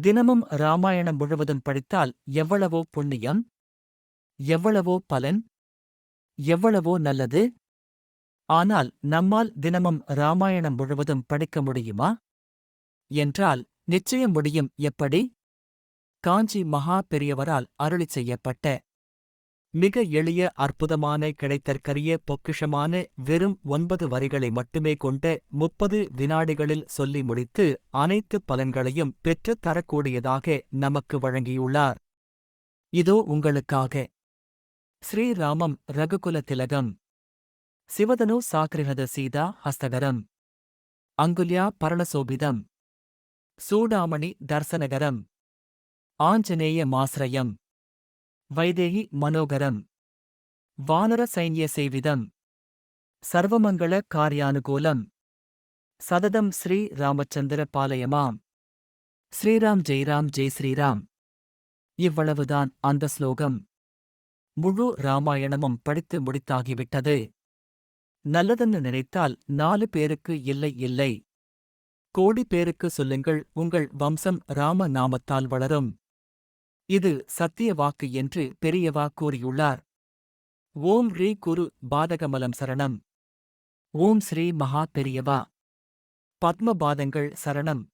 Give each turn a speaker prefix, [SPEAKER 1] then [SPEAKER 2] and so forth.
[SPEAKER 1] தினமும் ராமாயணம் முழுவதும் படித்தால் எவ்வளவோ புண்ணியம் எவ்வளவோ பலன் எவ்வளவோ நல்லது. ஆனால் நம்மால் தினமும் ராமாயணம் முழுவதும் படிக்க முடியுமா? என்றால் நிச்சயம் முடியும். எப்படி? காஞ்சி மகா பெரியவரால் அருளிச் செய்யப்பட்ட மிக எளிய அற்புதமான கிடைத்தற்கரிய பொக்கிஷமான வெறும் ஒன்பது வரிகளை மட்டுமே கொண்ட முப்பது வினாடிகளில் சொல்லி முடித்து அனைத்து பலன்களையும் பெற்றுத் தரக்கூடியதாக நமக்கு வழங்கியுள்ளார். இதோ உங்களுக்காக. ஸ்ரீராமம் ரகுகுல திலகம். சிவதனு சாக்ரிஹத சீதா ஹஸ்தகரம். அங்குல்யா பரணசோபிதம். சூடாமணி தர்சனகரம். ஆஞ்சநேய மாஸ்ரயம் வைதேகி மனோகரம். வானர சைன்ய சேவிதம். சர்வமங்கள காரியானுகூலம். சததம் ஸ்ரீ ராமச்சந்திர பாலயமாம். ஸ்ரீராம் ஜெய்ராம் ஜெய் ஸ்ரீராம். இவ்வளவுதான் அந்த ஸ்லோகம். முழு ராமாயணமும் படித்து முடித்தாகிவிட்டது. நல்லதென்னு நினைத்தால் நாலு பேருக்கு இல்லை இல்லை. கோடி பேருக்கு சொல்லுங்கள் உங்கள் வம்சம் ராம நாமத்தால் வளரும். இது சத்திய வாக்கு என்று பெரியவா கூறியுள்ளார். ஓம் ரீ குரு பாதகமலம் சரணம். ஓம் ஸ்ரீ மகா பெரியவா. பத்மபாதங்கள் சரணம்.